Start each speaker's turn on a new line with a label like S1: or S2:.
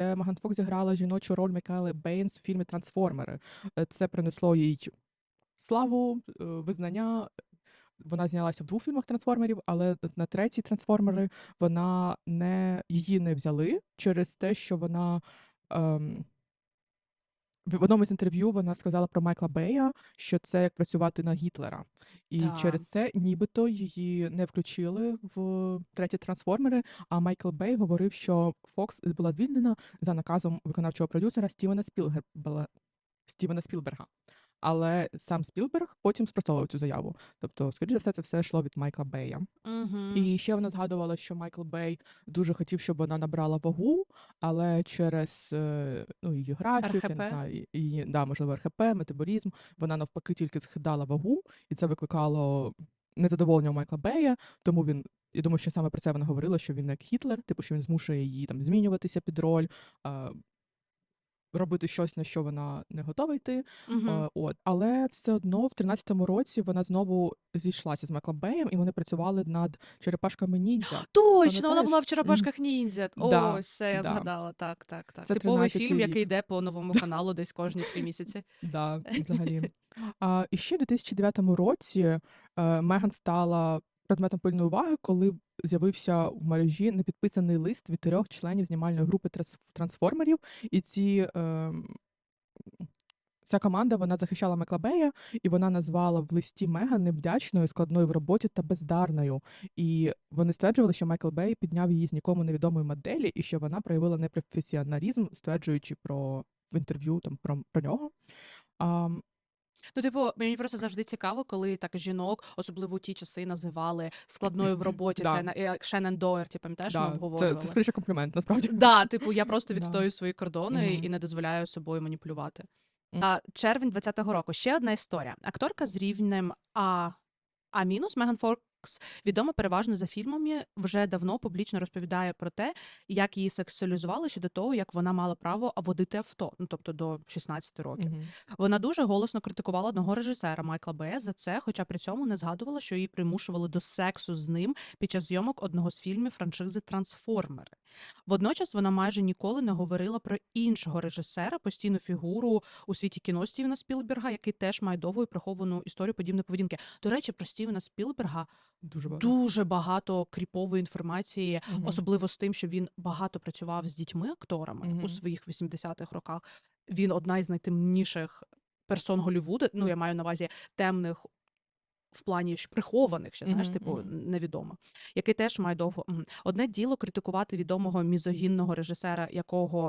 S1: де Меган Фокс зіграла жіночу роль Мікаели Бейнс у фільмі Трансформери. Е, Це принесло їй славу, е, визнання. Вона знялася в двох фільмах трансформерів, але на третій трансформери вона не її не взяли через те, що вона. Ем, в одному з інтерв'ю вона сказала про Майкла Бея, що це як працювати на Гітлера. І
S2: Да.
S1: через це нібито її не включили в треті трансформери. А Майкл Бей говорив, що Фокс була звільнена за наказом виконавчого продюсера Стівена Спілберга. Стівена Спілберга. Але сам Спілберг потім спростовував цю заяву. Тобто, скоріше за все, це все йшло від Майкла Бея.
S2: Мгм.
S1: І ще вона згадувала, що Майкл Бей дуже хотів, щоб вона набрала вагу, але через е, ну, її графік, я не знаю, і- її, да, можливо, РХП, метаболізм, вона навпаки тільки схидала вагу, і це викликало незадоволення у Майкла Бея. Тому він, я думаю, що саме про це вона говорила, що він як Гітлер, типу, що він змушує її там змінюватися під роль. Робити щось, на що вона не готова йти.
S2: Мгм.
S1: Е, от. Але все одно в 13-му році вона знову зійшлася з Майклом Беєм, і вони працювали над черепашками ніндзя.
S2: Точно, вона була в черепашках ніндзя.
S1: Да,
S2: О, все, я
S1: да.
S2: згадала. Так, так, так.
S1: Це
S2: Типовий
S1: 13-й
S2: фільм, який йде по новому каналу десь кожні три місяці.
S1: Да, взагалі. А, і ще в 2009 році е, Меган стала предметом пильної уваги, коли з'явився в мережі непідписаний лист від трьох членів знімальної групи трансформерів, і ці. Е, Ця команда вона захищала Майкла Бея, і вона назвала в листі Меган невдячною, складною в роботі та бездарною. І вони стверджували, що Майкл Бей підняв її з нікому невідомої моделі, і що вона проявила непрофесіоналізм, стверджуючи про в інтерв'ю там про, про нього. А,
S2: Ну, типу, мені просто завжди цікаво, коли так жінок, особливо у ті часи, називали складною в роботі.
S1: Да.
S2: Це на- як Шеннон Доерті, пам'ятаєш, ми
S1: це,
S2: обговорювали.
S1: це скоріше комплімент, насправді.
S2: Да, типу, я просто
S1: Да.
S2: відстою свої кордони
S1: Мгм.
S2: і не дозволяю собою маніпулювати.
S1: Мгм.
S2: А, червень 20-го року. Ще одна історія. Акторка з рівнем А. А мінус Меган Фокс відома переважно за фільмами, вже давно публічно розповідає про те, як її сексуалізували ще до того, як вона мала право водити авто, ну тобто до 16 років.
S1: Мгм.
S2: Вона дуже голосно критикувала одного режисера Майкла Бе за це, хоча при цьому не згадувала, що її примушували до сексу з ним під час зйомок одного з фільмів франшизи Трансформери. Водночас вона майже ніколи не говорила про іншого режисера, постійну фігуру у світі кіно Стівена Спілберга, який теж має довгу і приховану історію подібної поведінки. До речі, про Стівена Спілберга
S1: Дуже багато.
S2: дуже багато кріпової інформації,
S1: Мгм.
S2: особливо з тим, що він багато працював з дітьми-акторами у своїх 80-х роках. Він одна із найтемніших персон Голлівуду. Ну, я маю на увазі темних в плані прихованих, ще знаєш, типу, невідомо, який теж має довго. Одне діло критикувати відомого мізогінного режисера, якого